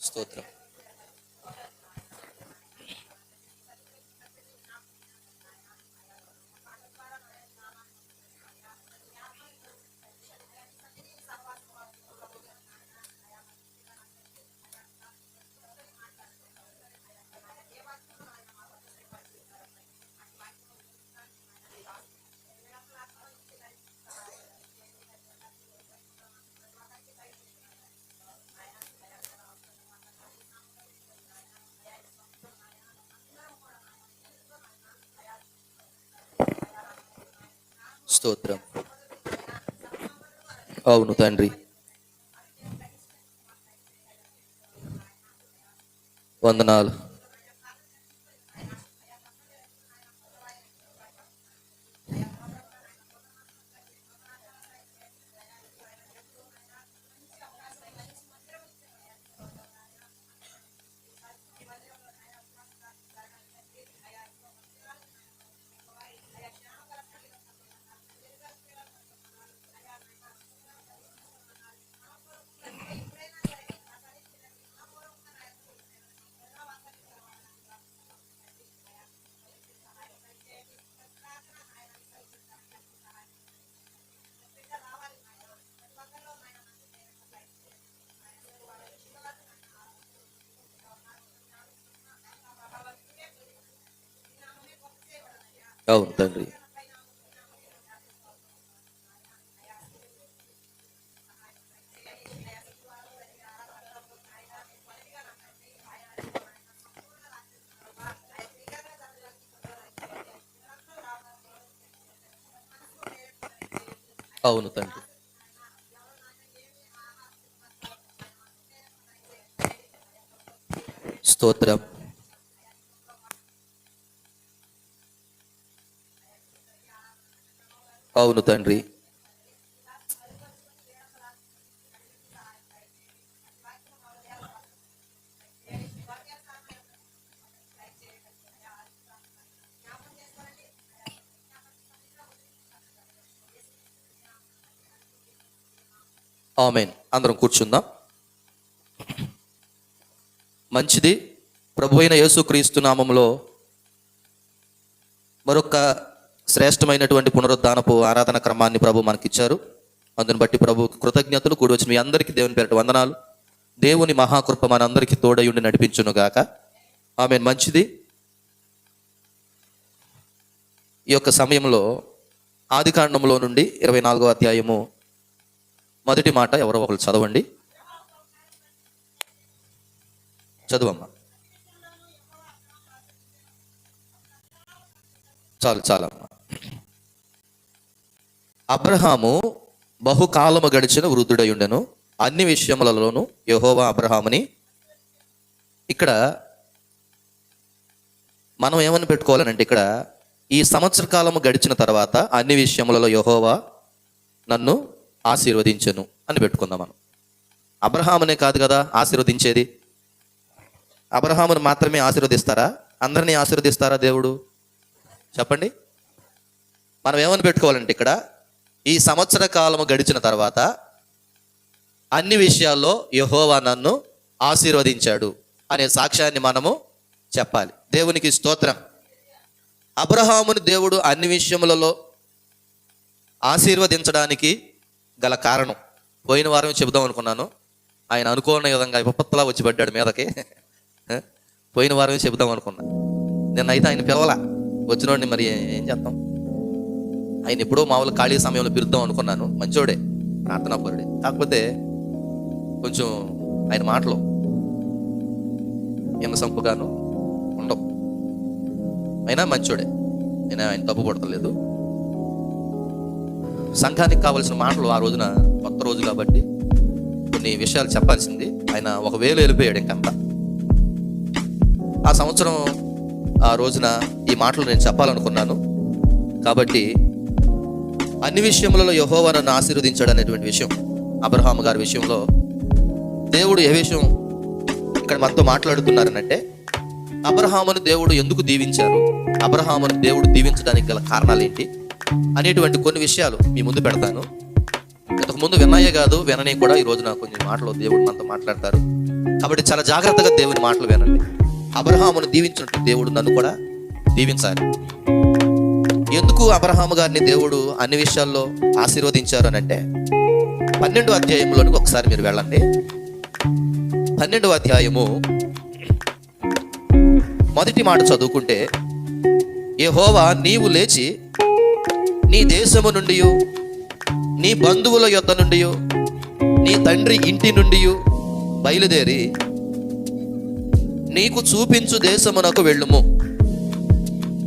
స్తోత్రం. స్తోత్రం. అవును తండ్రి. వందనాలు. అవును తండ్రి అవును తండ్రి స్తోత్రం అవును తండ్రి. ఆమెన్. అందరం కూర్చుందాం. మంచిది. ప్రభు అయిన యేసుక్రీస్తు నామంలో మరొక శ్రేష్టమైనటువంటి పునరుద్ధానపు ఆరాధన క్రమాన్ని ప్రభు మనకిచ్చారు. అందుని బట్టి ప్రభు కృతజ్ఞతలు కూడి వచ్చిన మీ అందరికీ దేవుని పేరట వందనాలు. దేవుని మహాకృప మనందరికీ తోడయుండి నడిపించును గాక. ఆమె మంచిది. ఈ యొక్క సమయంలో ఆదికాండంలో నుండి ఇరవై నాలుగో అధ్యాయము మొదటి మాట ఎవరో ఒకరు చదవండి. చదువమ్మా. చాలు చాలమ్మా. అబ్రహాము బహుకాలము గడిచిన వృద్ధుడై ఉండెను అన్ని విషయములలోనూ యహోవా అబ్రహాముని. ఇక్కడ మనం ఏమని పెట్టుకోవాలనంటే ఇక్కడ ఈ సంవత్సర కాలము గడిచిన తర్వాత అన్ని విషయములలో యెహోవా నన్ను ఆశీర్వదించెను అని పెట్టుకుందాం మనం. అబ్రహామునే కాదు కదా ఆశీర్వదించేది? అబ్రహామును మాత్రమే ఆశీర్వదిస్తారా? అందరినీ ఆశీర్వదిస్తారా దేవుడు? చెప్పండి. మనం ఏమని పెట్టుకోవాలంటే ఇక్కడ ఈ సంవత్సర కాలము గడిచిన తర్వాత అన్ని విషయాల్లో యహోవా నన్ను ఆశీర్వదించాడు అనే సాక్ష్యాన్ని మనము చెప్పాలి. దేవునికి స్తోత్రం. అబ్రహాముని దేవుడు అన్ని విషయములలో ఆశీర్వదించడానికి గల కారణం. పోయిన వారం చెబుదాం అనుకున్నాను. ఆయన అనుకోని విధంగా విపత్తులా వచ్చి పడ్డాడు మీదకి. పోయిన వారమే చెబుదాం అనుకున్నా. నిన్నైతే ఆయన పిలవలా. వచ్చినోడిని మరి ఏం చేస్తాం? ఆయన ఎప్పుడో మామూలు ఖాళీ సమయంలో పిలుద్దాం అనుకున్నాను. మంచోడే ప్రార్థనాపరుడే. కాకపోతే కొంచెం ఆయన మాటలు ఎన్న సంపుగాను ఉండవు. అయినా మంచోడే నేను ఆయన తప్పు పడతలేదు. సంఘానికి కావాల్సిన మాటలు ఆ రోజున కొత్త రోజు కాబట్టి కొన్ని విషయాలు చెప్పాల్సింది. ఆయన ఒక వేలు వెళ్ళిపోయాడు ఇంకంతా ఆ సంవత్సరం ఆ రోజున ఈ మాటలు నేను చెప్పాలనుకున్నాను. కాబట్టి అన్ని విషయములలో యహోవా నన్ను ఆశీర్వదించాడు అనేటువంటి విషయం అబ్రహాం గారి విషయంలో. దేవుడు ఏ విషయం ఇక్కడ మనతో మాట్లాడుతున్నారనంటే అబ్రహామును దేవుడు ఎందుకు దీవించారు? అబ్రహామును దేవుడు దీవించడానికి గల కారణాలు ఏంటి అనేటువంటి కొన్ని విషయాలు మీ ముందు పెడతాను. ఇంతకు ముందు విన్నాయే కాదు విననే కూడా ఈ రోజున కొన్ని మాటలు దేవుడు మనతో మాట్లాడతారు. కాబట్టి చాలా జాగ్రత్తగా దేవుని మాటలు వినండి. అబ్రహామును దీవించినట్టు దేవుడు నన్ను కూడా దీవించాలి. ఎందుకు అబ్రహాము గారిని దేవుడు అన్ని విషయాల్లో ఆశీర్వదించారు అని అంటే పన్నెండు అధ్యాయంలోనికి ఒకసారి మీరు వెళ్ళండి. పన్నెండు అధ్యాయము మొదటి మాట చదువుకుంటే యహోవా నీవు లేచి నీ దేశము నుండి నీ బంధువుల యొద్ద నుండి నీ తండ్రి ఇంటి నుండి బయలుదేరి నీకు చూపించు దేశమునకు వెళ్ళుము.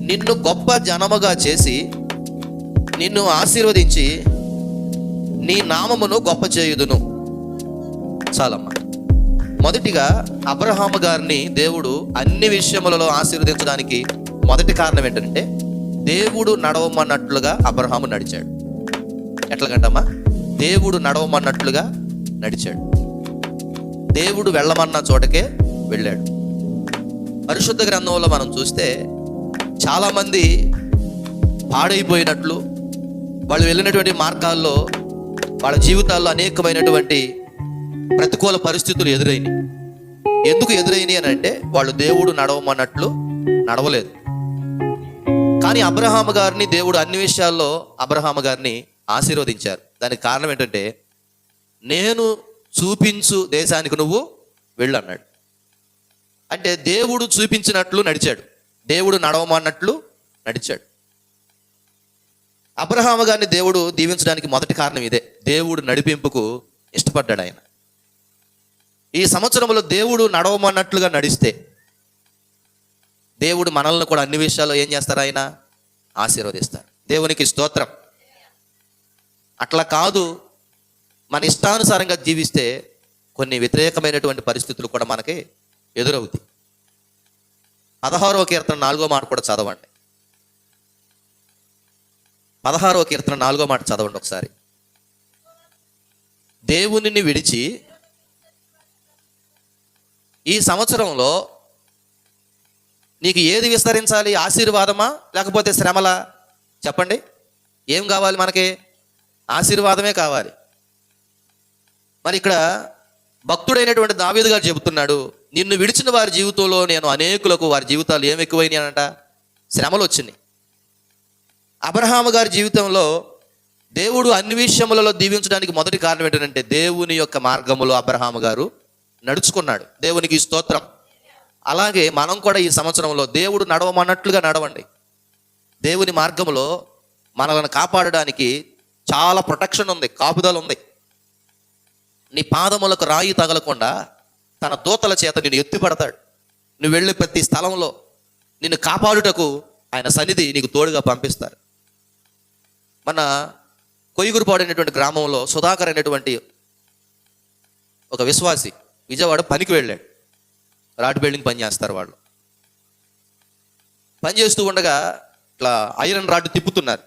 నిన్ను గొప్ప జనముగా చేసి నిన్ను ఆశీర్వదించి నీ నామమును గొప్ప చేయుదును. చాలమ్మా. మొదటిగా అబ్రహాము గారిని దేవుడు అన్ని విషయములలో ఆశీర్వదించడానికి మొదటి కారణం ఏంటంటే దేవుడు నడవమన్నట్లుగా అబ్రహాము నడిచాడు. ఎట్లాగంటమ్మా? దేవుడు నడవమన్నట్లుగా నడిచాడు. దేవుడు వెళ్ళమన్న చోటకే వెళ్ళాడు. పరిశుద్ధ గ్రంథంలో మనం చూస్తే చాలామంది పాడైపోయినట్లు వాళ్ళు వెళ్ళినటువంటి మార్గాల్లో వాళ్ళ జీవితాల్లో అనేకమైనటువంటి ప్రతికూల పరిస్థితులు ఎదురైనాయి. ఎందుకు ఎదురైనాయి అని అంటే వాళ్ళు దేవుడు నడవమన్నట్లు నడవలేదు. కానీ అబ్రహాము గారిని దేవుడు అన్ని విషయాల్లో అబ్రహాము గారిని ఆశీర్వదించారు. దానికి కారణం ఏంటంటే నేను చూపించు దేశానికి నువ్వు వెళ్ళన్నాడు. అంటే దేవుడు చూపించినట్లు నడిచాడు. దేవుడు నడవమన్నట్లు నడిచాడు. అబ్రహాము గారిని దేవుడు దీవించడానికి మొదటి కారణం ఇదే. దేవుడు నడిపింపుకు ఇష్టపడ్డాడు ఆయన. ఈ సంవత్సరంలో దేవుడు నడవమన్నట్లుగా నడిస్తే దేవుడు మనల్ని కూడా అన్ని విషయాల్లో ఏం చేస్తారు ఆయన? ఆశీర్వదిస్తారు. దేవునికి స్తోత్రం. అట్లా కాదు మన ఇష్టానుసారంగా జీవిస్తే కొన్ని వ్యతిరేకమైనటువంటి పరిస్థితులు కూడా మనకి ఎదురవుతాయి. పదహారో కీర్తన నాలుగో మాట కూడా చదవండి. పదహారో కీర్తన నాలుగో మాట చదవండి ఒకసారి. దేవునిని విడిచి ఈ సంవత్సరంలో నీకు ఏది విస్తరించాలి? ఆశీర్వాదమా? లేకపోతే శ్రమలా? చెప్పండి. ఏం కావాలి మనకి? ఆశీర్వాదమే కావాలి. మరి ఇక్కడ భక్తుడైనటువంటి దావీదు గారు చెబుతున్నాడు నిన్ను విడిచిన వారి జీవితంలో నేను అనేకులకు వారి జీవితాలు ఏం ఎక్కువైనాయి అనంట శ్రమలు వచ్చినాయి. అబ్రహాము గారి జీవితంలో దేవుడు అన్ని విషయములలో దీవించడానికి మొదటి కారణం ఏంటంటే దేవుని యొక్క మార్గములో అబ్రహాము గారు నడుచుకున్నాడు. దేవునికి స్తోత్రం. అలాగే మనం కూడా ఈ సంవత్సరంలో దేవుడు నడవమన్నట్లుగా నడవండి. దేవుని మార్గములో మనల్ని కాపాడడానికి చాలా ప్రొటెక్షన్ ఉంది కాపుదల ఉంది. నీ పాదములకు రాయి తగలకుండా తన దూతల చేత నిన్ను ఎత్తిపడతాడు. నువ్వు వెళ్ళే ప్రతి స్థలంలో నిన్ను కాపాడుటకు ఆయన సన్నిధి నీకు తోడుగా పంపిస్తారు. మన కొయ్యూరుపాడు అనేటువంటి గ్రామంలో సుధాకర్ అనేటువంటి ఒక విశ్వాసి విజయవాడ పనికి వెళ్ళాడు. రాడ్ బిల్డింగ్ పని చేస్తారు వాళ్ళు. పని చేస్తూ ఉండగా ఇట్లా ఐరన్ రాడ్ తిప్పుతున్నారు.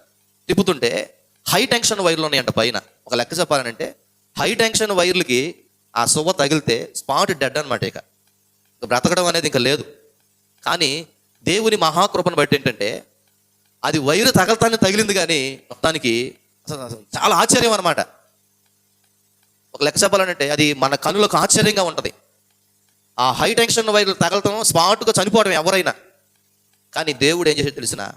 తిప్పుతుంటే హై టెన్షన్ వైర్లు ఉన్నాయంట పైన. ఒక లెక్క చెప్పాలంటే హై టెన్షన్ వైర్లకి ఆ సువ్వ తగిలితే స్పాట్ డెడ్ అనమాట ఇక. ఇక బ్రతకడం అనేది ఇంకా లేదు. కానీ దేవుని మహాకృపను బట్టి ఏంటంటే అది వైరు తగలతానే తగిలింది కానీ మొత్తానికి చాలా ఆశ్చర్యం అనమాట ఒక లెక్క చెప్పాలంటే అది మన కనులకు ఆశ్చర్యంగా ఉంటుంది. ఆ హై టెన్షన్ వైర్లు తగలటం స్పాట్గా చనిపోవడం ఎవరైనా. కానీ దేవుడు ఏం చేసి తెలిసిన?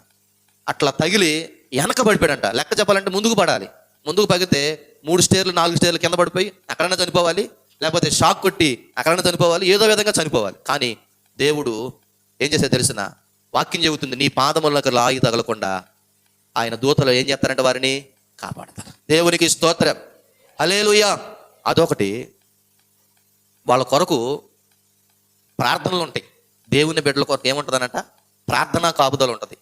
అట్లా తగిలి వెనక పడిపోయాడంట. లెక్క చెప్పాలంటే ముందుకు పడాలి. ముందుకు పగితే మూడు స్టేర్లు నాలుగు స్టేర్లు కింద పడిపోయి అక్కడైనా చనిపోవాలి. లేకపోతే షాక్ కొట్టి అక్కడ చనిపోవాలి ఏదో విధంగా చనిపోవాలి. కానీ దేవుడు ఏం చేసే తెలిసిన? వాక్యం చెబుతుంది నీ పాదములకు లాగి తగలకుండా ఆయన దూతలు ఏం చేస్తారంటే వారిని కాపాడతారు. దేవునికి స్తోత్రం. అలేలుయా అదొకటి. వాళ్ళ కొరకు ప్రార్థనలు ఉంటాయి. దేవుని బిడ్డల కొరకు ఏముంటుందనంట? ప్రార్థన కాపుదలు ఉంటుంది.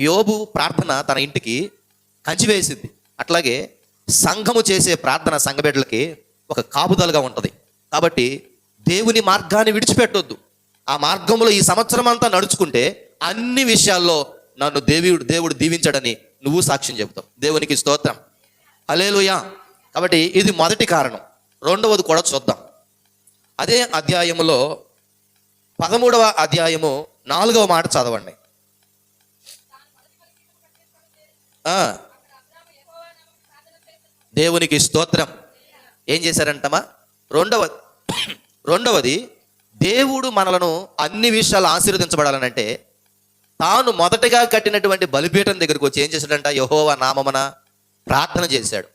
యోబు ప్రార్థన తన ఇంటికి కంచి వేసింది అట్లాగే సంఘము చేసే ప్రార్థన సంఘ బిడ్డలకి ఒక కాపుదలుగా ఉంటుంది. కాబట్టి దేవుని మార్గాన్ని విడిచిపెట్టొద్దు. ఆ మార్గంలో ఈ సంవత్సరం అంతా నడుచుకుంటే అన్ని విషయాల్లో నన్ను దేవుడు దేవుడు దీవించడని నువ్వు సాక్ష్యం చెబుతావు. దేవునికి స్తోత్రం. అలేలుయా కాబట్టి ఇది మొదటి కారణం. రెండవది కూడా చూద్దాం. అదే అధ్యాయములో పదమూడవ అధ్యాయము నాలుగవ మాట చదవండి. దేవునికి స్తోత్రం. ఏం చేశారంటమా రెండవ రెండవది దేవుడు మనలను అన్ని విషయాలు ఆశీర్వదించబడాలనంటే తాను మొదటగా కట్టినటువంటి బలిపీఠం దగ్గరకు వచ్చి ఏం చేశాడంట? యహోవా నామమున ప్రార్థన చేశాడు.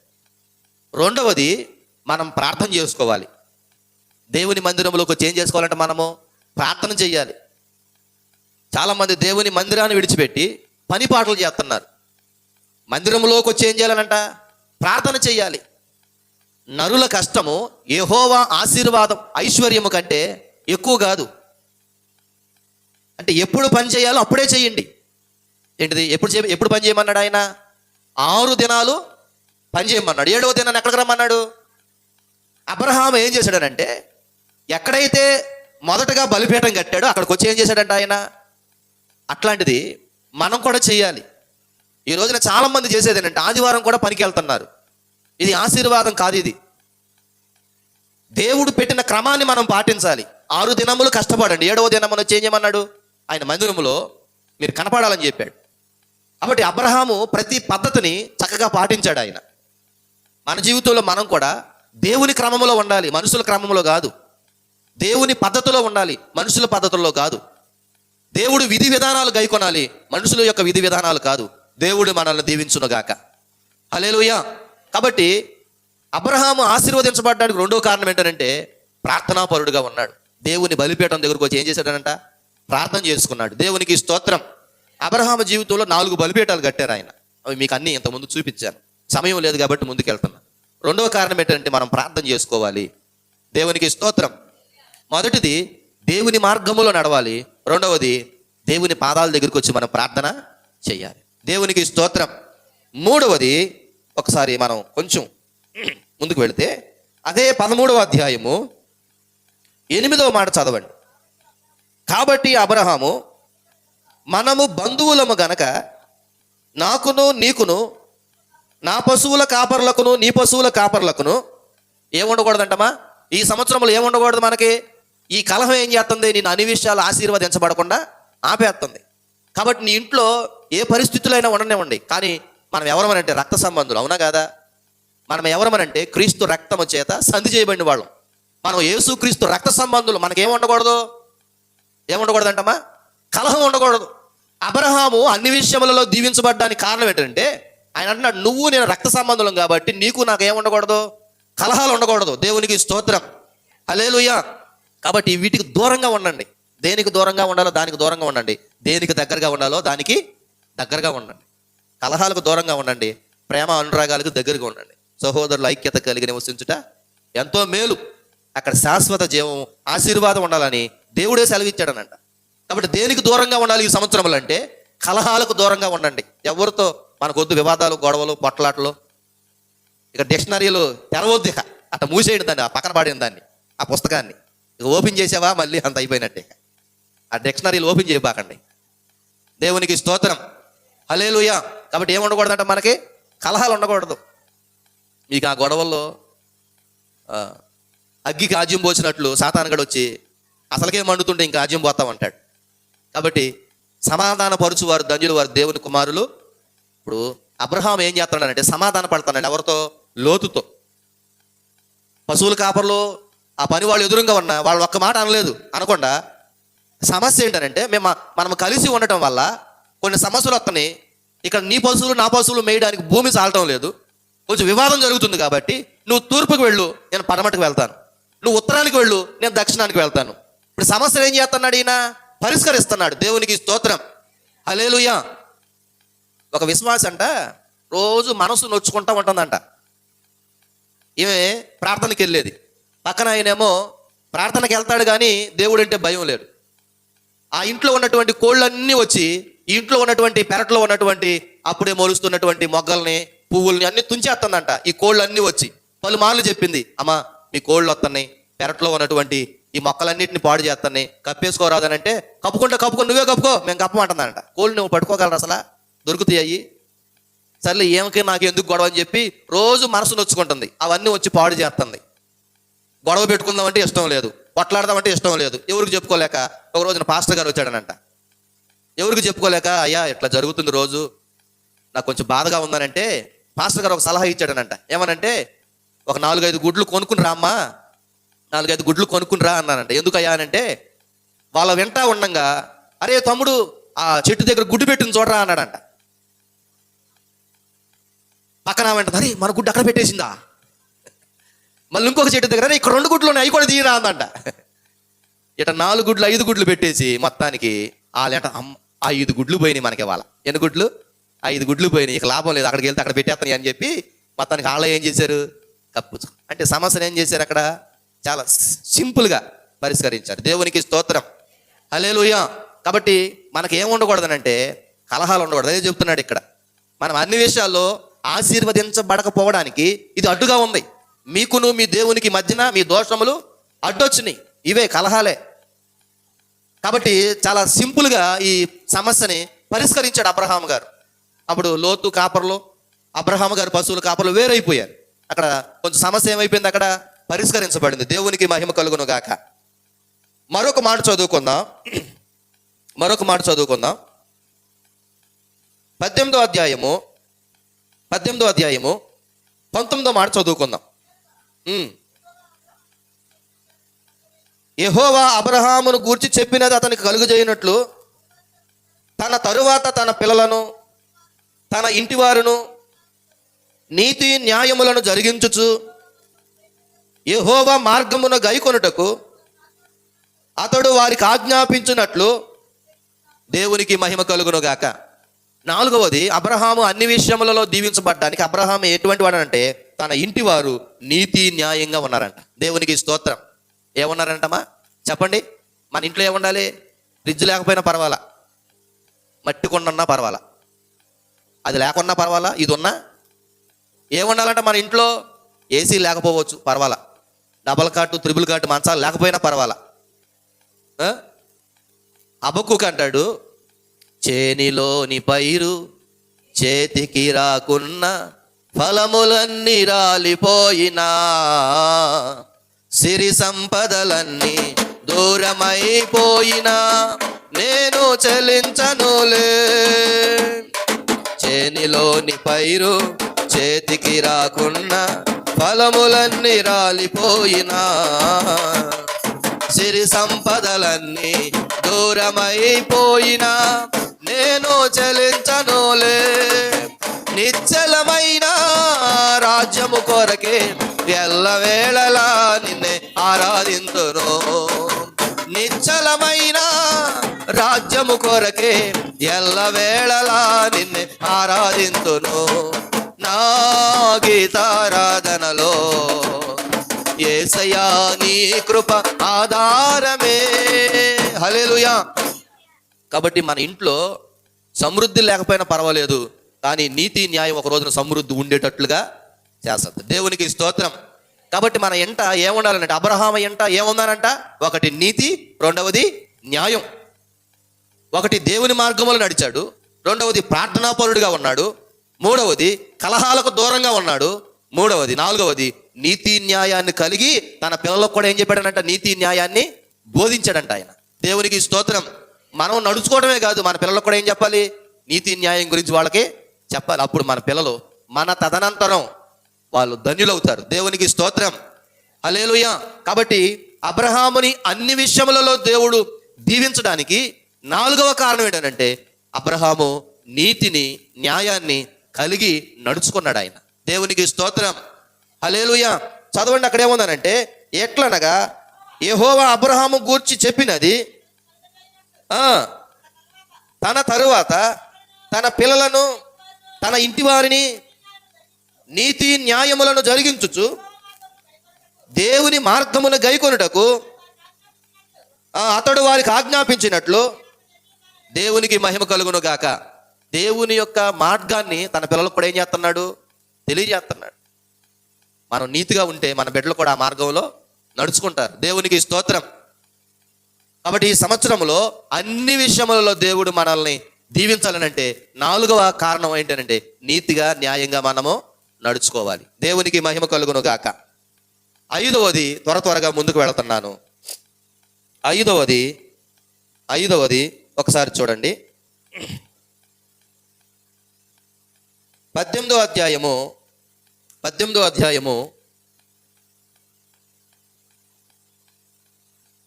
రెండవది మనం ప్రార్థన చేసుకోవాలి. దేవుని మందిరంలోకి వచ్చి ఏం చేసుకోవాలంటే మనము? ప్రార్థన చేయాలి. చాలామంది దేవుని మందిరాన్ని విడిచిపెట్టి పని పాటలు చేస్తున్నారు. మందిరంలోకి వచ్చి ఏం చేయాలనంట? ప్రార్థన చేయాలి. నరుల కష్టము యహోవా ఆశీర్వాదం ఐశ్వర్యము కంటే ఎక్కువ కాదు. అంటే ఎప్పుడు పని చేయాలో అప్పుడే చేయండి. ఏంటిది? ఎప్పుడు చే ఎప్పుడు పని చేయమన్నాడు ఆయన? ఆరు దినాలు పని చేయమన్నాడు. ఏడవ దినాన్ని ఎక్కడికి రమ్మన్నాడు? అబ్రహాం ఏం చేశాడనంటే ఎక్కడైతే మొదటగా బలిపీఠం కట్టాడో అక్కడికి వచ్చి ఏం చేశాడంట ఆయన? అట్లాంటిది మనం కూడా చేయాలి. ఈ రోజున చాలా మంది చేసేది ఏంటంటే ఆదివారం కూడా పనికి వెళ్తున్నారు. ఇది ఆశీర్వాదం కాదు ఇది. దేవుడు పెట్టిన క్రమాన్ని మనం పాటించాలి. ఆరు దినములు కష్టపడండి. ఏడవ దినమున వచ్చి ఏం చేయమన్నాడు? ఆయన మందిరములో మీరు కనపడాలని చెప్పాడు. కాబట్టి అబ్రహాము ప్రతి పద్ధతిని చక్కగా పాటించాడు ఆయన. మన జీవితంలో మనం కూడా దేవుని క్రమంలో ఉండాలి. మనుషుల క్రమంలో కాదు. దేవుని పద్ధతిలో ఉండాలి. మనుషుల పద్ధతుల్లో కాదు. దేవుడు విధి విధానాలు గైకొనాలి. మనుషుల యొక్క విధి విధానాలు కాదు. దేవుడు మనల్ని దీవించునుగాక. హలేలుయా కాబట్టి అబ్రహాము ఆశీర్వదించబడడానికి రెండో కారణం ఏంటంటే ప్రార్థనాపరుడుగా ఉన్నాడు. దేవుని బలిపీఠం దగ్గరకు వచ్చి ఏం చేశాడనంట? ప్రార్థన చేసుకున్నాడు. దేవునికి స్తోత్రం. అబ్రహామ జీవితంలో నాలుగు బలిపీఠాలు కట్టారు ఆయన. అవి మీకు అన్ని ఇంతకుముందు చూపించాను. సమయం లేదు కాబట్టి ముందుకెళ్తున్నా. రెండవ కారణం ఏంటంటే మనం ప్రార్థన చేసుకోవాలి. దేవునికి స్తోత్రం. మొదటిది దేవుని మార్గములో నడవాలి. రెండవది దేవుని పాదాల దగ్గరికి వచ్చి మనం ప్రార్థన చేయాలి. దేవునికి స్తోత్రం. మూడవది ఒకసారి మనం కొంచెం ముందుకు వెళితే అదే పదమూడవ అధ్యాయము ఎనిమిదవ మాట చదవండి. కాబట్టి అబ్రహాము మనము బంధువులము గనక నాకును నీకును నా పశువుల కాపర్లకును నీ పశువుల కాపర్లకును ఏముండకూడదంటమా ఈ సంవత్సరంలో ఏముండకూడదు మనకి? ఈ కలహం ఏం చేస్తుంది? నేను అన్ని విషయాలు ఆశీర్వదించబడకుండా ఆపేస్తుంది. కాబట్టి నీ ఇంట్లో ఏ పరిస్థితులైనా ఉండనివ్వండి. కానీ మనం ఎవరమనంటే రక్త సంబంధులు అవునా కదా? మనం ఎవరమనంటే క్రీస్తు రక్తము చేత సంధి చేయబడిన వాళ్ళం. మనం యేసు క్రీస్తు రక్త సంబంధులు మనకేం ఉండకూడదు? ఏముండకూడదంటమ్మా కలహం ఉండకూడదు. అబ్రహాము అన్ని విషయములలో దీవించబడ్డానికి కారణం ఏంటంటే ఆయన అంటున్నాడు నువ్వు నేను రక్త సంబంధులం కాబట్టి నీకు నాకు ఏం ఉండకూడదు? కలహాలు ఉండకూడదు. దేవునికి స్తోత్రం. అలేలుయ్యా కాబట్టి వీటికి దూరంగా ఉండండి. దేనికి దూరంగా ఉండాలో దానికి దూరంగా ఉండండి. దేనికి దగ్గరగా ఉండాలో దానికి దగ్గరగా ఉండండి. కలహాలకు దూరంగా ఉండండి. ప్రేమ అనురాగాలకు దగ్గరగా ఉండండి. సహోదరుల ఐక్యత కలిగి నివసించుట ఎంతో మేలు. అక్కడ శాశ్వత జీవం ఆశీర్వాదం ఉండాలని దేవుడే సెలవిచ్చాడనంట. కాబట్టి దేనికి దూరంగా ఉండాలి ఈ సంవత్సరంలో అంటే కలహాలకు దూరంగా ఉండండి. ఎవరితో? మనకొద్దు వివాదాలు గొడవలు పొట్లాటలు. ఇక డిక్షనరీలు తెరవద్దు ఇక. అట్ట మూసేయండి దాన్ని ఆ పక్కన పాడిన దాన్ని ఆ పుస్తకాన్ని. ఇక ఓపెన్ చేసావా? మళ్ళీ అంత అయిపోయినట్టే ఆ డిక్షనరీలు ఓపెన్ చేయబాకండి. దేవునికి స్తోత్రం. హలేలుయా కాబట్టి ఏం ఉండకూడదంటే మనకి కలహాలు ఉండకూడదు. మీకు ఆ గొడవల్లో అగ్గికి ఆజ్యం పోసినట్లు సాతానగడు వచ్చి అసలుకే మండుతుంటే ఇంకా ఆజ్యం పోతామంటాడు కాబట్టి సమాధాన పరుచు వారు ధన్యులు వారు దేవుని కుమారులు ఇప్పుడు అబ్రహాం ఏం చేస్తున్నాడంటే సమాధాన పడతానండి ఎవరితో? లోతుతో. పశువుల కాపర్లో ఆ పని వాళ్ళు ఎదురుగా ఉన్న వాళ్ళు ఒక్క మాట అనలేదు. అనకుండా సమస్య ఏంటంటే మేము మనం కలిసి ఉండటం వల్ల కొన్ని సమస్యలు వస్తున్నాయి ఇక్కడ నీ పశువులు నా పశువులు మేయడానికి భూమి చాలటం లేదు. కొంచెం వివాదం జరుగుతుంది కాబట్టి నువ్వు తూర్పుకు వెళ్ళు నేను పడమటికి వెళ్తాను. నువ్వు ఉత్తరానికి వెళ్ళు నేను దక్షిణానికి వెళ్తాను. ఇప్పుడు సమస్యలు ఏం చేస్తున్నాడు ఈయన? పరిష్కరిస్తున్నాడు. దేవునికి స్తోత్రం. అలేలుయా ఒక విశ్వాస అంట రోజు మనసు నొచ్చుకుంటా ఉంటుందంట. ఈమె ప్రార్థనకి వెళ్ళేది. పక్కన ఆయనేమో ప్రార్థనకి వెళ్తాడు కానీ దేవుడు అంటే భయం లేడు ఆ ఇంట్లో ఉన్నటువంటి కోళ్ళన్నీ వచ్చి ఇంట్లో ఉన్నటువంటి పెరట్లో ఉన్నటువంటి అప్పుడే మొలుస్తున్నటువంటి మొగ్గల్ని పువ్వుల్ని అన్ని తుంచేస్తుందంట ఈ కోళ్ళు అన్ని వచ్చి. పలుమార్లు చెప్పింది అమ్మా మీ కోళ్ళు వస్తున్నాయి పెరట్లో ఉన్నటువంటి ఈ మొక్కలన్నింటిని పాడు చేస్తున్నాయి కప్పేసుకోరాదనంటే కప్పుకుంటే కప్పుకో నువ్వే కప్పుకో మేము కప్పమంటుందంట. కోళ్ళు నువ్వు పట్టుకోగలరు అసలు? దొరుకుతాయి అయ్యి. సర్లే ఏమకి నాకు ఎందుకు గొడవ అని చెప్పి రోజు మనసు నొచ్చుకుంటుంది. అవన్నీ వచ్చి పాడు చేస్తుంది గొడవ పెట్టుకుందామంటే ఇష్టం లేదు. కొట్లాడదామంటే ఇష్టం లేదు. ఎవరికి చెప్పుకోలేక ఒక రోజున పాస్టర్ గారు వచ్చాడనంట. ఎవరికి చెప్పుకోలేక అయ్యా ఇట్లా జరుగుతుంది రోజు. నాకు కొంచెం బాధగా ఉందనంటే పాస్టర్ గారు ఒక సలహా ఇచ్చాడనంట. ఏమనంటే ఒక నాలుగైదు గుడ్లు కొనుక్కుని రామ్మా. నాలుగైదు గుడ్లు కొనుక్కుని రా అన్నానంట ఎందుకయ్యా అనంటే వాళ్ళ వెంట ఉండంగా అరే తమ్ముడు ఆ చెట్టు దగ్గర గుడ్డు పెట్టింది చూడరా అన్నాడంట. పక్కన వెంట అరే మన గుడ్డు అక్కడ పెట్టేసిందా? మళ్ళీ ఇంకొక చెట్టు దగ్గర "అరే, ఇక్కడ రెండు గుడ్లు ఉన్నాయి అవి కూడా తీయరా అందంట ఇట నాలుగు గుడ్లు ఐదు గుడ్లు పెట్టేసి మొత్తానికి వాళ్ళ ఐదు గుడ్లు పోయినాయి మనకి వాళ్ళ ఎన్ని గుడ్లు? ఐదు గుడ్లు పోయినాయి. ఇక లాభం లేదు. అక్కడికి వెళ్తే అక్కడ పెట్టేస్తాయి అని చెప్పి మొత్తానికి వాళ్ళ ఏం చేశారు? కప్పు అంటే సమస్యను ఏం చేశారు అక్కడ? చాలా సింపుల్గా పరిష్కరించారు. దేవునికి స్తోత్రం. హలేలుయా కాబట్టి మనకి ఏం ఉండకూడదనంటే కలహాలు ఉండకూడదు. అదే చెప్తున్నాడు ఇక్కడ. మనం అన్ని విషయాల్లో ఆశీర్వదించబడకపోవడానికి ఇది అడ్డుగా ఉంది. మీకును మీ దేవునికి మధ్యన మీ దోషములు అడ్డొచ్చినాయి. ఇవే కలహాలే. కాబట్టి చాలా సింపుల్గా ఈ సమస్యని పరిష్కరించాడు అబ్రహాం గారు. అప్పుడు లోతు కాపర్లు అబ్రహాం గారు పశువులు కాపర్లు వేరైపోయారు. అక్కడ కొంచెం సమస్య ఏమైపోయింది అక్కడ? పరిష్కరించబడింది. దేవునికి మహిమ కలుగును గాక. మరొక మాట చదువుకుందాం. మరొక మాట చదువుకుందాం. పద్దెనిమిదో అధ్యాయము పద్దెనిమిదో అధ్యాయము పంతొమ్మిదో మాట చదువుకుందాం. యహోవా అబ్రహామును గూర్చి చెప్పినది అతనికి కలుగజేయనట్లు తన తరువాత తన పిల్లలను తన ఇంటివారును నీతి న్యాయములను జరిగించుచు యహోవా మార్గమును గైకొనుటకు అతడు వారికి ఆజ్ఞాపించినట్లు దేవునికి మహిమ కలుగును గాక నాలుగవది అబ్రహాము అన్ని విషయములలో దీవించబడ్డానికి అబ్రహాము ఎటువంటి వాడనంటే తన ఇంటి వారు నీతి న్యాయంగా ఉన్నారంట. దేవునికి స్తోత్రం. ఏమున్నారంటమ్మా? చెప్పండి. మన ఇంట్లో ఏముండాలి? ఫ్రిడ్జ్ లేకపోయినా పర్వాలా? మట్టి కొండ ఉన్నా పర్వాలా? అది లేకున్నా పర్వాలా? ఇది ఉన్నా ఏముండాలంటే మన ఇంట్లో ఏసీ లేకపోవచ్చు పర్వాలా. డబల్ కాటు త్రిబుల్ కాటు మంచాలు లేకపోయినా పర్వాలా. అబక్కు కంటాడు అంటాడు చేనిలోని పైరు చేతికి రాకున్న ఫలములన్నీ రాలిపోయినా. సిరి సంపదలన్నీ దూరమైపోయినా నేను చెలించనులే. చేనిలోని పైరు చేతికి రాకున్న ఫలములన్నీ రాలిపోయినా. సిరి సంపదలన్నీ దూరమైపోయినా నేను చెలించనులే. నిశ్చలమైన రాజ్యము కొరకే ఎల్లవేళలా నిన్నే ఆరాధింతును. నిశ్చలమైన రాజ్యము కొరకే ఎల్లవేళలా నిన్నే ఆరాధింతును. నా గీతారాధనలో ఏసయా నీ కృప ఆధారమే. హలేలుయా కాబట్టి మన ఇంట్లో సమృద్ధి లేకపోయినా పర్వాలేదు కానీ నీతి న్యాయం ఒక రోజున సమృద్ధి ఉండేటట్లుగా చేస్తుంది. దేవునికి స్తోత్రం. కాబట్టి మన ఎంట ఏముండాలంటే అబ్రహామ ఎంట ఏముందానంట? ఒకటి నీతి రెండవది న్యాయం. ఒకటి దేవుని మార్గంలో నడిచాడు. రెండవది ప్రార్థనాపరుడిగా ఉన్నాడు. మూడవది కలహాలకు దూరంగా ఉన్నాడు. మూడవది నాలుగవది నీతి న్యాయాన్ని కలిగి తన పిల్లలకు కూడా ఏం చెప్పాడనంట నీతి న్యాయాన్ని బోధించాడంట ఆయన. దేవునికి స్తోత్రం. మనం నడుచుకోవడమే కాదు మన పిల్లలకు కూడా ఏం చెప్పాలి? నీతి న్యాయం గురించి వాళ్ళకి చెప్పాలి. అప్పుడు మన పిల్లలు మన తదనంతరం వాళ్ళు ధన్యులవుతారు. దేవునికి స్తోత్రం. అలేలుయ కాబట్టి అబ్రహాముని అన్ని విషయములలో దేవుడు దీవించడానికి నాలుగవ కారణం ఏంటంటే అబ్రహాము నీతిని న్యాయాన్ని కలిగి నడుచుకున్నాడు ఆయన. దేవునికి స్తోత్రం. అలేలుయ చదవండి అక్కడ ఏముందనంటే ఎట్లనగా యహోవా అబ్రహాము గూర్చి చెప్పినది తన తరువాత తన పిల్లలను తన ఇంటి వారిని నీతి న్యాయములను జరిగించుచు దేవుని మార్గమును గైకొనుటకు అతడు వారికి ఆజ్ఞాపించినట్లు దేవునికి మహిమ కలుగును గాక దేవుని యొక్క మార్గాన్ని తన పిల్లలకు కూడా ఏం చేస్తున్నాడు? తెలియజేస్తున్నాడు. మనం నీతిగా ఉంటే మన బిడ్డలు కూడా ఆ మార్గంలో నడుచుకుంటారు. దేవునికి స్తోత్రం. కాబట్టి ఈ సంవత్సరంలో అన్ని విషయములలో దేవుడు మనల్ని దీవించాలనంటే నాలుగవ కారణం ఏంటంటే నీతిగా న్యాయంగా మనము నడుచుకోవాలి. దేవునికి మహిమ కలుగును గాక ఐదవది త్వర త్వరగా ముందుకు వెళుతున్నాను. ఐదవది ఐదవది ఒకసారి చూడండి. పద్దెనిమిదో అధ్యాయము పద్దెనిమిదో అధ్యాయము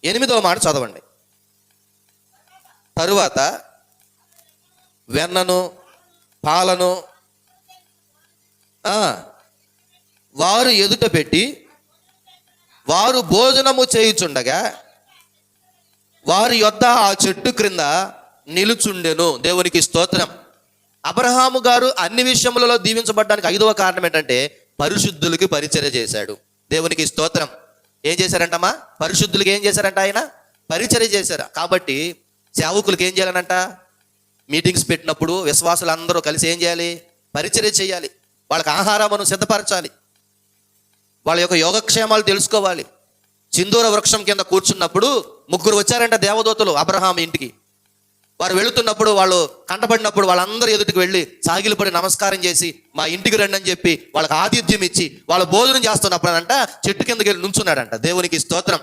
ఎనిమిదవ మాట చదవండి. తరువాత వెన్నను పాలను వారు ఎదుట పెట్టి వారు భోజనము చేయుచుండగా వారి యొద్ద ఆ చెట్టు క్రింద నిలుచుండెను. దేవునికి స్తోత్రం. అబ్రహాము గారు అన్ని విషయములలో దీవించబడడానికి ఐదవ కారణం ఏంటంటే పరిశుద్ధులకి పరిచర్య చేశాడు. దేవునికి స్తోత్రం. ఏం చేశారంటమ్మా? పరిశుద్ధులకి ఏం చేశారంట ఆయన? పరిచర్య చేశారు. కాబట్టి సేవకులకి ఏం చేయాలనంట? మీటింగ్స్ పెట్టినప్పుడు విశ్వాసులు అందరూ కలిసి ఏం చేయాలి? పరిచర్య చేయాలి. వాళ్ళకి ఆహారమును సిద్ధపరచాలి. వాళ్ళ యొక్క యోగక్షేమాలు తెలుసుకోవాలి. సింధూర వృక్షం కింద కూర్చున్నప్పుడు ముగ్గురు వచ్చారంట దేవదూతలు అబ్రహాం ఇంటికి. వారు వెళుతున్నప్పుడు వాళ్ళు కంటపడినప్పుడు వాళ్ళందరూ ఎదుటికి వెళ్ళి సాగిలిపడి నమస్కారం చేసి మా ఇంటికి రండి అని చెప్పి వాళ్ళకి ఆతిథ్యం ఇచ్చి వాళ్ళు భోజనం చేస్తున్నప్పుడు అంట చెట్టు కిందకి వెళ్ళి నుంచున్నాడంట. దేవునికి స్తోత్రం.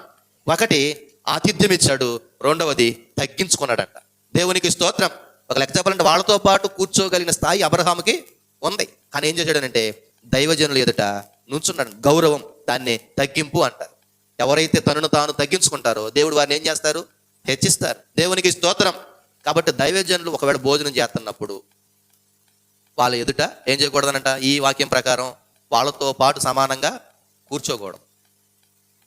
ఒకటి ఆతిథ్యం ఇచ్చాడు. రెండవది తగ్గించుకున్నాడంట. దేవునికి స్తోత్రం. ఒక లెక్క చెప్పాలంటే వాళ్ళతో పాటు కూర్చోగలిగిన స్థాయి అబ్రహాంకి ఉంది. కానీ ఏం చేశాడనంటే దైవజనులు ఎదుట నుంచున్నాడు. గౌరవం దాన్ని తగ్గింపు అంటారు. ఎవరైతే తనను తాను తగ్గించుకుంటారో దేవుడు వారిని ఏం చేస్తారు? హెచ్చిస్తారు. దేవునికి స్తోత్రం. కాబట్టి దైవజనులు ఒకవేళ భోజనం చేస్తున్నప్పుడు వాళ్ళ ఎదుట ఏం చేయకూడదనంట? ఈ వాక్యం ప్రకారం వాళ్ళతో పాటు సమానంగా కూర్చోకూడదు.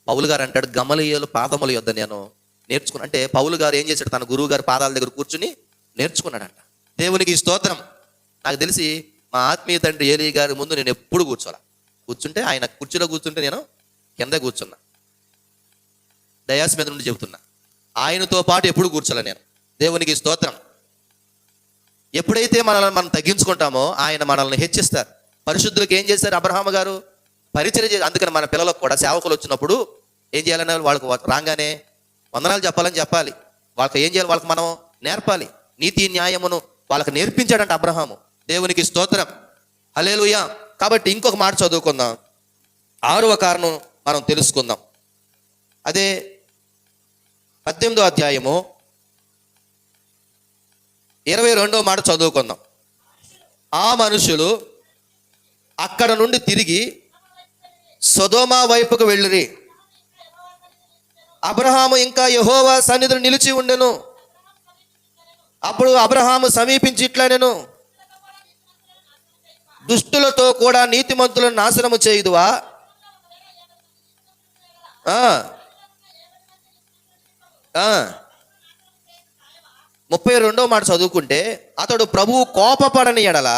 పౌలు గారు అంటాడు గమలీయులు పాదముల యొద్ద నేను నేర్చుకున్నా. అంటే పౌలు గారు ఏం చేశాడు? తన గురువు గారి పాదాల దగ్గర కూర్చుని నేర్చుకున్నాడంట. దేవునికి స్తోత్రం. నాకు తెలిసి మా ఆత్మీయ తండ్రి ఏలి గారి ముందు నేను ఎప్పుడు కూర్చోాల. కూర్చుంటే ఆయన కుర్చీలో కూర్చుంటే నేను కింద కూర్చున్నా. డయాస్ మీద నుండి చెబుతున్నా. ఆయనతో పాటు ఎప్పుడు కూర్చోలే నేను. దేవునికి స్తోత్రం. ఎప్పుడైతే మనల్ని మనం తగ్గించుకుంటామో ఆయన మనల్ని హెచ్చిస్తారు. పరిశుద్ధులకు ఏం చేశారు అబ్రహామ గారు? పరిచయం చేసి అందుకని మన పిల్లలకు కూడా సేవకులు వచ్చినప్పుడు ఏం చేయాలని వాళ్ళకు రాగానే వందనాలు చెప్పాలని చెప్పాలి. వాళ్ళకి ఏం చేయాలి? వాళ్ళకి మనం నేర్పాలి. నీతి న్యాయమును వాళ్ళకి నేర్పించాడంట అబ్రహాము. దేవునికి స్తోత్రం. హలేలుయా కాబట్టి ఇంకొక మాట చదువుకుందాం. ఆరవ కారణం మనం తెలుసుకుందాం. అదే పద్దెనిమిదో అధ్యాయము ఇరవై రెండవ మాట చదువుకుందాం. ఆ మనుషులు అక్కడ నుండి తిరిగి సొదోమా వైపుకు వెళ్ళిరి. అబ్రహాము ఇంకా యహోవా సన్నిధిని నిలిచి ఉండెను. అప్పుడు అబ్రహాము సమీపించి ఇట్లా నేను దుష్టులతో కూడా నీతిమంతులను నాశనము చేయుదువా? ముప్పై రెండో మాట చదువుకుంటే అతడు ప్రభువు కోపపడని ఎడల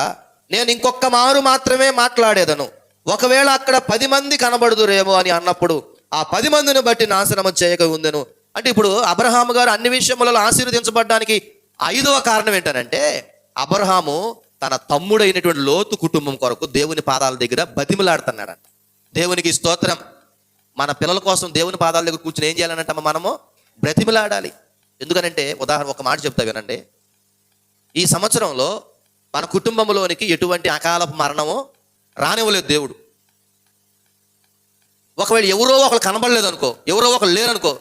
నేను ఇంకొక మారు మాత్రమే మాట్లాడేదను. ఒకవేళ అక్కడ పది మంది కనబడుదురేమో అని అన్నప్పుడు ఆ పది మందిని బట్టి నాశనము చేయక ఉందెను. అంటే ఇప్పుడు అబ్రహాము గారు అన్ని విషయములలో ఆశీర్వదించబడడానికి ఐదవ కారణం ఏంటనంటే అబ్రహాము తన తమ్ముడైనటువంటి లోతు కుటుంబం కొరకు దేవుని పాదాల దగ్గర బతిమలాడుతున్నాడంట. దేవునికి స్తోత్రం. మన పిల్లల కోసం దేవుని పాదాల దగ్గర కూర్చుని ఏం చేయాలనంటే మనము? బ్రతిమలాడాలి. ఎందుకనంటే ఉదాహరణ ఒక మాట చెప్తా వినండి. ఈ సంవత్సరంలో మన కుటుంబంలోనికి ఎటువంటి అకాలపు మరణము రానివ్వలేదు దేవుడు. ఒకవేళ ఎవరో ఒకరు కనబడలేదు అనుకో ఎవరో ఒకరు లేరనుకో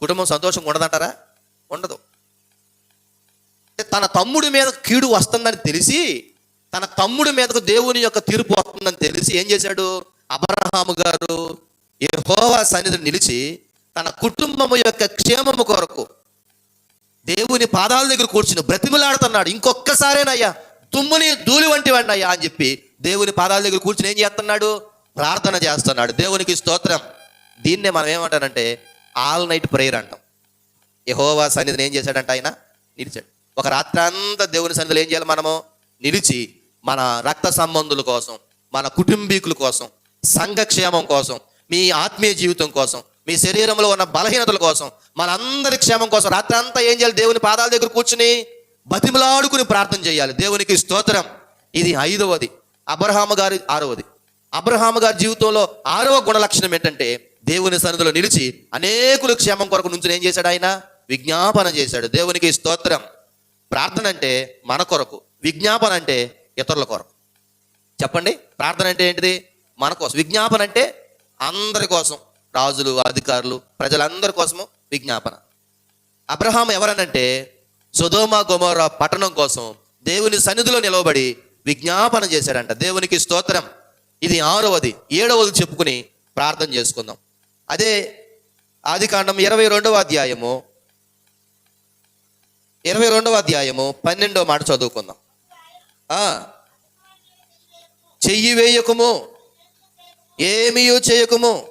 కుటుంబం సంతోషంగా ఉండదంటారా? ఉండదు. తన తమ్ముడి మీద కీడు వస్తుందని తెలిసి తన తమ్ముడి మీదకు దేవుని యొక్క తీర్పు వస్తుందని తెలిసి ఏం చేశాడు? అబ్రహాము గారు యెహోవా సన్నిధిని నిలిచి తన కుటుంబము యొక్క క్షేమము కొరకు దేవుని పాదాల దగ్గర కూర్చుని బ్రతిమలాడుతున్నాడు. ఇంకొక్కసారేనయ్యా తుమ్ముని ధూళి వంటి వాడిని అయ్యా అని చెప్పి దేవుని పాదాల దగ్గర కూర్చుని ఏం చేస్తున్నాడు? ప్రార్థన చేస్తున్నాడు. దేవునికి స్తోత్రం. దీన్నే మనం ఏమంటానంటే ఆల్ నైట్ ప్రేయర్ అంటాం. యహోవా సన్నిధిని ఏం చేశాడంట ఆయన? నిలిచాడు. ఒక రాత్రంతా దేవుని సన్నిధిలో ఏం చేయాలి మనము? నిలిచి మన రక్త సంబంధుల కోసం మన కుటుంబీకుల కోసం సంఘక్షేమం కోసం మీ ఆత్మీయ జీవితం కోసం మీ శరీరంలో ఉన్న బలహీనతల కోసం మనందరి క్షేమం కోసం రాత్రంతా ఏం చేయాలి? దేవుని పాదాల దగ్గర కూర్చుని బతిమలాడుకుని ప్రార్థన చేయాలి. దేవునికి స్తోత్రం. ఇది ఐదవది. అబ్రహాము గారి ఆరవది. అబ్రహాము గారి జీవితంలో ఆరవ గుణ లక్షణం ఏంటంటే దేవుని సన్నిధిలో నిలిచి అనేకుల క్షేమం కొరకు నుంచి ఏం చేశాడు ఆయన? విజ్ఞాపన చేశాడు. దేవునికి స్తోత్రం. ప్రార్థన అంటే మన కొరకు విజ్ఞాపన అంటే ఇతరుల కొరకు. చెప్పండి ప్రార్థన అంటే ఏంటిది? మన కోసం. విజ్ఞాపన అంటే అందరి కోసం. రాజులు అధికారులు ప్రజలందరి కోసము విజ్ఞాపన. అబ్రహాం ఎవరనంటే సుధోమ గొమోర పట్టణం కోసం దేవుని సన్నిధిలో నిలవబడి విజ్ఞాపన చేశాడంట. దేవునికి స్తోత్రం. ఇది ఆరవది. ఏడవది చెప్పుకుని ప్రార్థన చేసుకుందాం. అదే ఆది కాండం ఇరవై రెండవ అధ్యాయము ఇరవై రెండవ అధ్యాయము పన్నెండో మాట చదువుకుందాం. ఆ, చెయ్యి వేయకుము ఏమీ చేయకుము.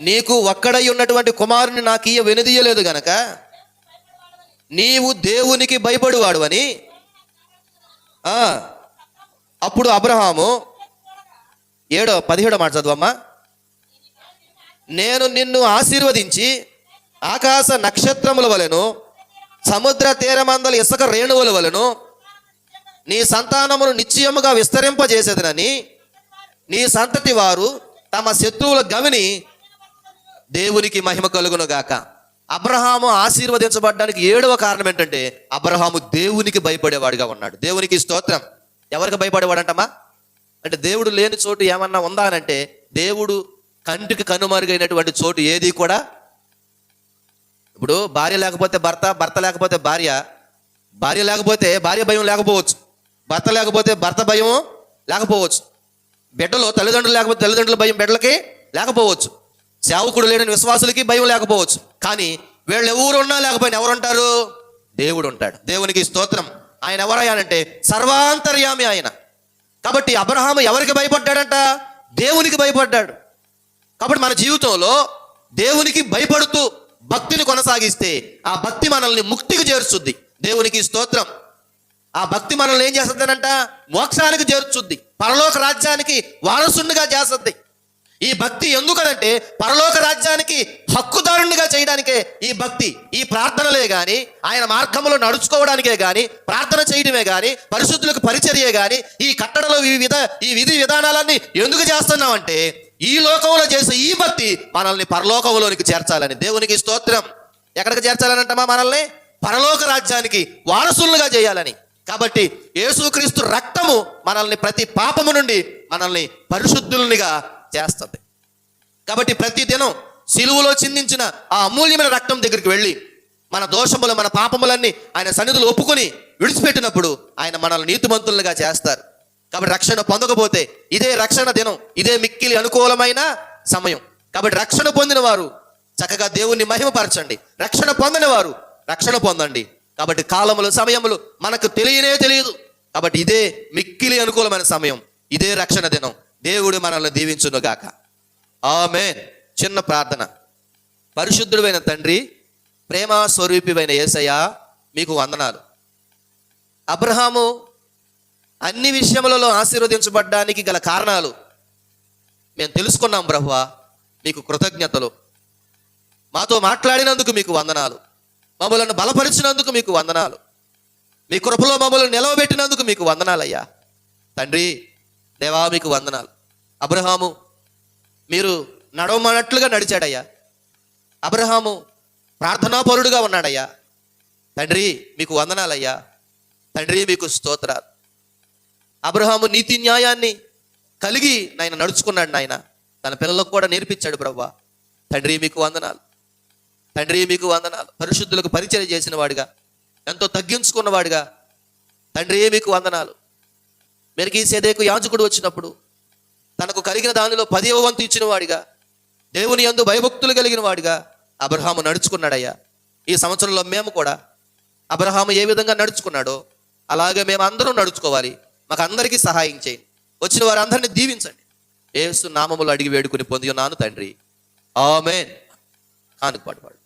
నీకు ఒక్కడై ఉన్నటువంటి కుమారుని నాకు ఇయ్య వెనుదీయలేదు గనక నీవు దేవునికి భయపడువాడు అని ఆ, అప్పుడు అబ్రహాము ఏడో పదిహేడో మాట చదువమ్మా. నేను నిన్ను ఆశీర్వదించి ఆకాశ నక్షత్రముల వలెను సముద్ర తీరమందల ఇసుక రేణువుల వలను నీ సంతానమును నిశ్చయముగా విస్తరింపజేసేదనని నీ సంతతి వారు తమ శత్రువుల గవిని దేవునికి మహిమ కలుగును గాక అబ్రహాము ఆశీర్వదించబడడానికి ఏడవ కారణం ఏంటంటే అబ్రహాము దేవునికి భయపడేవాడిగా ఉన్నాడు. దేవునికి స్తోత్రం. ఎవరికి భయపడేవాడంటమ్మా? అంటే దేవుడు లేని చోటు ఏమన్నా ఉందా అంటే దేవుడు కంటికి కనుమరుగైనటువంటి చోటు ఏది కూడా ఇప్పుడు భార్య లేకపోతే భర్త భర్త లేకపోతే భార్య భార్య లేకపోతే భార్య భయం లేకపోవచ్చు. భర్త లేకపోతే భర్త భయం లేకపోవచ్చు. బిడ్డలు తల్లిదండ్రులు లేకపోతే తల్లిదండ్రుల భయం బిడ్డలకి లేకపోవచ్చు. సేవకుడు లేని విశ్వాసులకి భయం లేకపోవచ్చు. కానీ వీళ్ళు ఎవరు ఉన్నా లేకపోయినా ఎవరుంటారు? దేవుడు ఉంటాడు. దేవునికి స్తోత్రం. ఆయన ఎవరయ్యానంటే సర్వాంతర్యామి ఆయన. కాబట్టి అబ్రహాము ఎవరికి భయపడ్డాడంట? దేవునికి భయపడ్డాడు. కాబట్టి మన జీవితంలో దేవునికి భయపడుతూ భక్తిని కొనసాగిస్తే ఆ భక్తి మనల్ని ముక్తికి చేర్చుద్ది దేవునికి స్తోత్రం. ఆ భక్తి మనల్ని ఏం చేస్తుందనంట? మోక్షానికి చేర్చుద్ది పరలోక రాజ్యానికి వారసునిగా చేస్తుంది. ఈ భక్తి ఎందుకనంటే పరలోక రాజ్యానికి హక్కుదారునిగా చేయడానికే ఈ భక్తి ఈ ప్రార్థనలే కానీ ఆయన మార్గంలో నడుచుకోవడానికే కానీ ప్రార్థన చేయడమే కానీ పరిశుద్ధులకు పరిచర్యే కానీ ఈ కట్టడలో ఈ విధ ఈ విధి విధానాలన్నీ ఎందుకు చేస్తున్నామంటే ఈ లోకంలో చేసే ఈ భక్తి మనల్ని పరలోకంలోనికి చేర్చాలని దేవునికి స్తోత్రం. ఎక్కడికి చేర్చాలనంటమా మనల్ని? పరలోక రాజ్యానికి వారసులుగా చేయాలని. కాబట్టి యేసుక్రీస్తు రక్తము మనల్ని ప్రతి పాపము నుండి మనల్ని పరిశుద్ధులనిగా చేస్తుంది. కాబట్టి ప్రతి దినం సిలువలో చిందించిన ఆ అమూల్యమైన రక్తం దగ్గరికి వెళ్ళి మన దోషములు మన పాపములన్నీ ఆయన సన్నిధులు ఒప్పుకొని విడిచిపెట్టినప్పుడు ఆయన మనల్ని నీతిమంతులుగా చేస్తారు. కాబట్టి రక్షణ పొందకపోతే ఇదే రక్షణ దినం ఇదే మిక్కిలి అనుకూలమైన సమయం. కాబట్టి రక్షణ పొందిన వారు చక్కగా దేవుణ్ణి మహిమపరచండి. రక్షణ పొందని వారు రక్షణ పొందండి. కాబట్టి కాలములు సమయములు మనకు తెలియనే తెలియదు. కాబట్టి ఇదే మిక్కిలి అనుకూలమైన సమయం ఇదే రక్షణ దినం. దేవుడు మనల్ని దీవించును గాక ఆమె చిన్న ప్రార్థన. పరిశుద్ధుడైన తండ్రి ప్రేమ స్వరూపివైన యేసయ్య మీకు వందనాలు. అబ్రహాము అన్ని విషయములలో ఆశీర్వదించబడ్డానికి గల కారణాలు మేము తెలుసుకున్నాం బ్రహ్వ మీకు కృతజ్ఞతలు. మాతో మాట్లాడినందుకు మీకు వందనాలు. మమ్మలను బలపరిచినందుకు మీకు వందనాలు. మీ కృపలో మమ్మల్ని నిలవబెట్టినందుకు మీకు వందనాలయ్యా. తండ్రి దేవా మీకు వందనాలు. అబ్రహాము మీరు నడవమన్నట్లుగా నడిచాడయ్యా. అబ్రహాము ప్రార్థనాపరుడుగా ఉన్నాడయ్యా. తండ్రి మీకు వందనాలయ్యా. తండ్రి మీకు స్తోత్రాలు. అబ్రహాము నీతి న్యాయాన్ని కలిగి నాయన నడుచుకున్నాడు నాయన. తన పిల్లలకు కూడా నేర్పించాడు ప్రభా తండ్రి మీకు వందనాలు. తండ్రి మీకు వందనాలు. పరిశుద్ధులకు పరిచయం చేసిన వాడిగా. ఎంతో తగ్గించుకున్నవాడిగా తండ్రి మీకు వందనాలు. మెరికి సేదేకు యాజకుడు వచ్చినప్పుడు తనకు కలిగిన దానిలో పదివ వంతు ఇచ్చిన వాడిగా. దేవుని యందు భయభక్తులు కలిగిన వాడిగా అబ్రహాము నడుచుకున్నాడయ్యా. ఈ సంవత్సరంలో మేము కూడా అబ్రహాము ఏ విధంగా నడుచుకున్నాడో అలాగే మేము అందరం నడుచుకోవాలి. మాకు అందరికీ సహాయం చేయండి. వచ్చిన వారందరినీ దీవించండి. ఏసు నామములు అడిగి వేడుకుని పొంది ఉన్నాను తండ్రి. ఆమెన్. కానుక పాటు పాడు